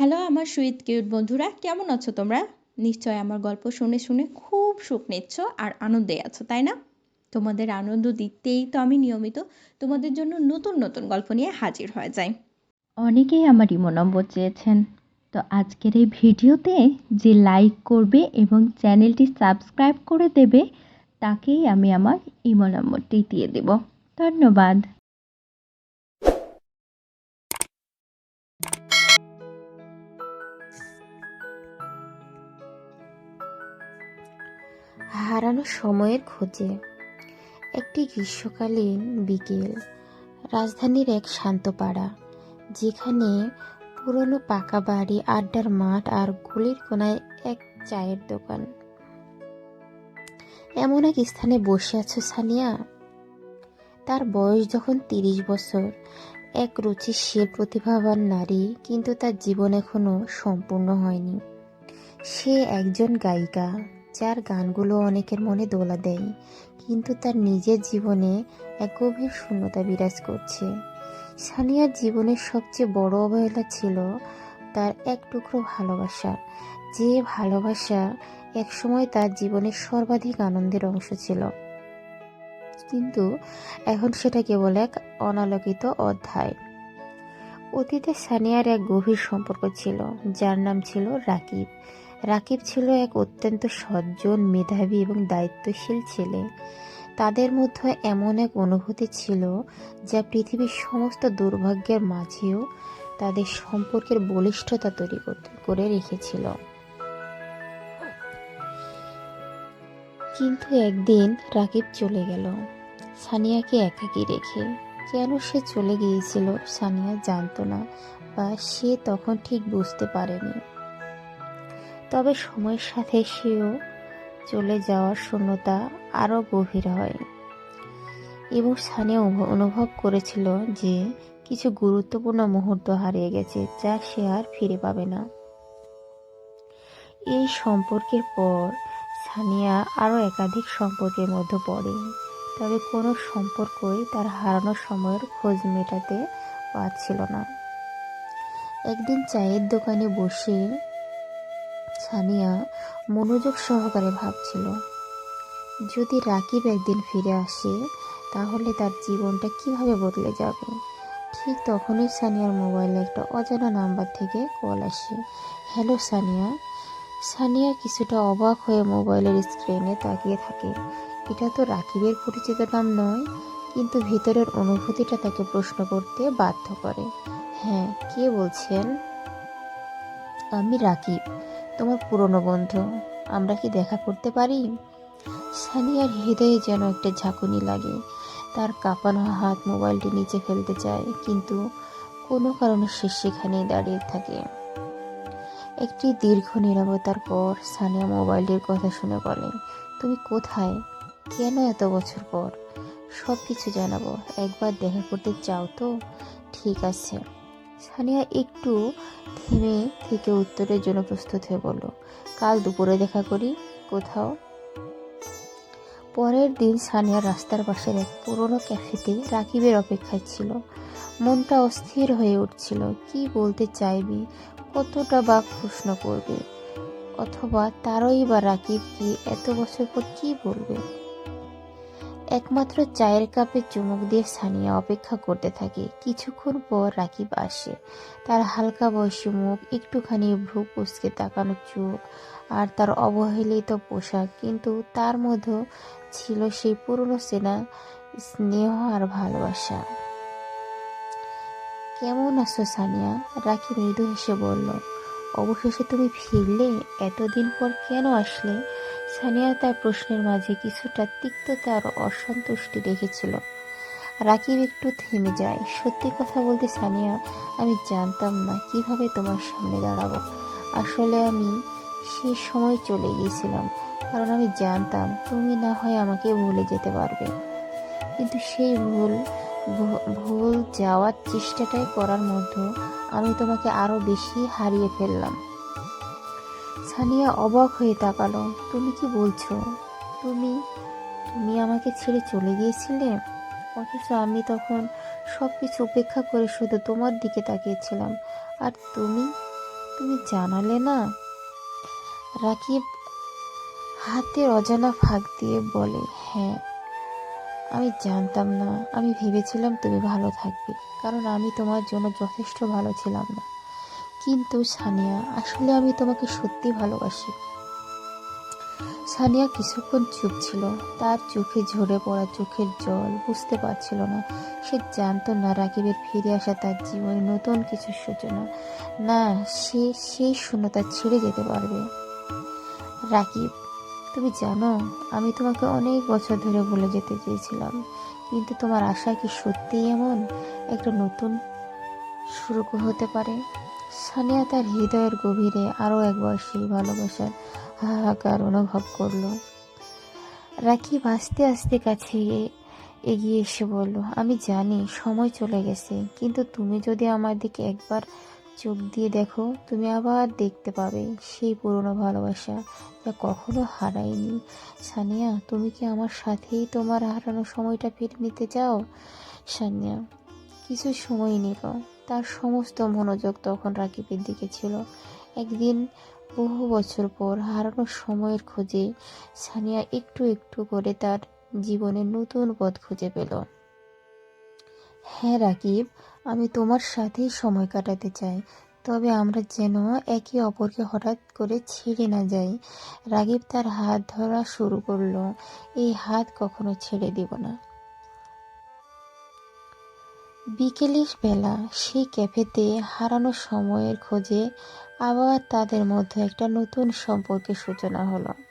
Hello আমার sweet cute বন্ধুরা, কেমন আছো তোমরা? নিশ্চয় আমার গল্প শুনে শুনে খুব সুখ নিচ্ছ আর আনন্দে আছো, তাই না? তোমাদের আনন্দ দিতেই তো আমি নিয়মিত তোমাদের জন্য নতুন নতুন গল্প নিয়ে হাজির হয়ে যাই। অনেকেই আমার ইমো নম্বর চেয়েছেন, তো আজকের এই ভিডিওতে যে লাইক করবে এবং চ্যানেলটি সাবস্ক্রাইব করে দেবে, তাকেই আমি আমার ইমো নম্বরটি দিয়ে দেব। ধন্যবাদ। হারানো সময়ের খোঁজে। একটি গ্রীষ্মকালীন বিকেল, রাজধানীর এক শান্ত পাড়া, যেখানে পুরনো পাকা বাড়ি, আড্ডার মাঠ আর গলির কোনায় এক চায়ের দোকান। এমন এক স্থানে বসে আছো সানিয়া? তার বয়স যখন তিরিশ বছর, এক রুচিশীল প্রতিভাবান নারী কিন্তু তার জীবন এখনও সম্পূর্ণ হয়নি। সে একজন গায়িকা। যার গানগুলো অনেকের মনে দোলা দেয়, কিন্তু তার নিজের জীবনে এক গভীর শূন্যতা বিরাজ করছে। সানিয়ার জীবনের সবচেয়ে বড় অবহেলা ছিল তার এক টুকরো ভালোবাসা, যে ভালোবাসা একসময় তার জীবনের সর্বাধিক আনন্দের অংশ ছিল। কিন্তু এখন সেটা কেবল এক অনালোকিত অধ্যায়। অতীতে সানিয়ার এক গভীর সম্পর্ক ছিল, যার নাম ছিল রাকিব। রাকিব ছিল এক অত্যন্ত সজ্জন, মেধাবী এবং দায়িত্বশীল ছেলে। তাদের মধ্যে এমন এক অনুভূতি ছিল যা পৃথিবীর সমস্ত দুর্ভাগ্যের মাঝেও তাদের সম্পর্কের বলিষ্ঠতা তৈরি করে রেখেছিল। কিন্তু একদিন রাকিব চলে গেল। সানিয়াকে একাকী রেখে। কেন সে চলে গিয়েছিল সানিয়া জানতো না বা সে তখন ঠিক বুঝতে পারেনি। তবে সময়ের সাথে সেও চলে যাওয়ার শূন্যতা আরও গভীর হয়। এবং সানিয়া অনুভব করেছিল যে কিছু গুরুত্বপূর্ণ মুহূর্ত হারিয়ে গেছে, যা সে আর ফিরে পাবে না। এই সম্পর্কের পর সানিয়া আরও একাধিক সম্পর্কের মধ্যে পড়ে, তবে কোনো সম্পর্কই তার হারানোর সময়ের খোঁজ মেটাতে পারছিল না। একদিন চায়ের দোকানে বসে সানিয়া মনোযোগ সহকারে ভাবছিল, যদি রাকিব একদিন ফিরে আসে, তাহলে তার জীবনটা কীভাবে বদলে যাবে? ঠিক তখনই সানিয়ার মোবাইলে একটা অজানা নাম্বার থেকে কল আসে। হ্যালো সানিয়া। সানিয়া কিছুটা অবাক হয়ে মোবাইলের স্ক্রিনে তাকিয়ে থাকে। এটা তো রাকিবের পরিচিত নাম নয়, কিন্তু ভিতরের অনুভূতিটা তাকে প্রশ্ন করতে বাধ্য করে। হ্যাঁ কে বলছেন? আমি রাকিব। তোমার পুরনো বন্ধু। আমরা কি দেখা করতে পারি? সানিয়ার হৃদয়ে যেন একটা ঝাঁকুনি লাগে। তার কাঁপানো হাত মোবাইলটি নিচে ফেলতে চায়, কিন্তু কোনো কারণে সে সেখানেই দাঁড়িয়ে থাকে। একটি দীর্ঘ নিরবতার পর সানিয়া মোবাইলটির কথা শুনে বলে, তুমি কোথায়? কেন এত বছর পর? সব কিছু জানাব। একবার দেখা করতে চাও তো? ঠিক আছে। সানিয়া একটু থেমে থেকে উত্তরের জন্য প্রস্তুত হয়ে বলল, কাল দুপুরে দেখা করি, কোথাও? পরের দিন সানিয়া রাস্তার পাশের এক পুরনো ক্যাফেতে রাকিবের অপেক্ষায় ছিল। মনটা অস্থির হয়ে উঠছিল, কি বলতে চাইবি? কতটা বা প্রশ্ন করবে? অথবা তারই বা রাকিব কি এত বছর পর কি বলবে? একমাত্র চায়ের কাপে চুমুক দিয়ে সানিয়া অপেক্ষা করতে থাকে। কিছুক্ষণ পর রাকিব আসে। তার হালকা বয়সী মুখ, একটুখানি ভ্রু কুচকে তাকানো চোখ আর তার অবহেলিত পোশাক, কিন্তু তার মধ্যে ছিল সেই পুরনো সেনা, স্নেহ আর ভালোবাসা। কেমন আছো সানিয়া? রাকিব মৃদু হেসে বলল। অবশেষে তুমি ফিরলে, এতদিন পর কেন আসলে? সানিয়া তার প্রশ্নের মাঝে কিছুটা তিক্ততা আর অসন্তুষ্টি রেখেছিল রাকিব একটু থেমে যায়। সত্যি কথা বলতে সানিয়া, আমি জানতাম না কীভাবে তোমার সামনে দাঁড়াবো। আসলে আমি সেই সময় চলে গিয়েছিলাম, কারণ আমি জানতাম তুমি না হয় আমাকে ভুলে যেতে পারবে। কিন্তু সেই ভুল ভুল যাওয়ার চেষ্টাটাই করার মধ্যে আমি তোমাকে আরও বেশি হারিয়ে ফেললাম। সানিয়া অবাক হয়ে তাকালো। তুমি কি বলছো? তুমি তুমি আমাকে ছেড়ে চলে গিয়েছিলে? অথচ আমি তখন সব কিছু উপেক্ষা করে শুধু তোমার দিকে তাকিয়েছিলাম। আর তুমি তুমি জানালে না? রাকিব হাতের অজানা ফাঁক দিয়ে বলে হ্যাঁ আমি জানতাম না। আমি ভেবেছিলাম তুমি ভালো থাকবে, কারণ আমি তোমার জন্য যথেষ্ট ভালো ছিলাম না। কিন্তু সানিয়া, আসলে আমি তোমাকে সত্যি ভালোবাসি। সানিয়া কিছুক্ষণ চুপ ছিল। তার চোখে ঝরে পড়া চোখের জল বুঝতে পারছিল না। সে জানতো না রাকিবের ফিরে আসা তার জীবনে নতুন কিছু সূচনা। না, সে সেই শূন্যতা ছেড়ে যেতে পারবে। রাকিব তুমি জানো, আমি তোমাকে অনেক বছর ধরে বলে যেতে চেয়েছিলাম। কিন্তু তোমার আশা কি সত্যিই এমন? একটা নতুন শুরু হতে পারে? সানিয়া তার হৃদয়ের গভীরে আরও একবার সেই ভালোবাসার হাহাকার অনুভব করল। রাকিব আস্তে আস্তে কাছে এগিয়ে এসে বলল, আমি জানি সময় চলে গেছে, কিন্তু তুমি যদি আমার দিকে একবার চোখ দিয়ে দেখো, তুমি আবার দেখতে পাবে সেই পুরনো ভালোবাসা যা কখনো হারায়নি। সানিয়া, তুমি কি আমার সাথেই তোমার হারানো সময়টা ফিরে নিতে চাও? সানিয়া, কিছু সময় নিল তার সমস্ত মনোযোগ তখন রাকিবের দিকে ছিল। একদিন, বহু বছর পর হারানো সময়ের খোঁজে সানিয়া একটু একটু করে তার জীবনে নতুন পথ খুঁজে পেল। হ্যাঁ রাকিব, আমি তোমার সাথেই সময় কাটাতে চাই। তবে আমরা যেন একে অপরকে হঠাৎ করে ছেড়ে না যাই। রাগিব তার হাত ধরা শুরু করল। এই হাত কখনো ছেড়ে দিব না। বিকেলের বেলা সেই ক্যাফেতে হারানো সময়ের খোঁজে আবার তাদের মধ্যে একটা নতুন সম্পর্কের সূচনা হলো।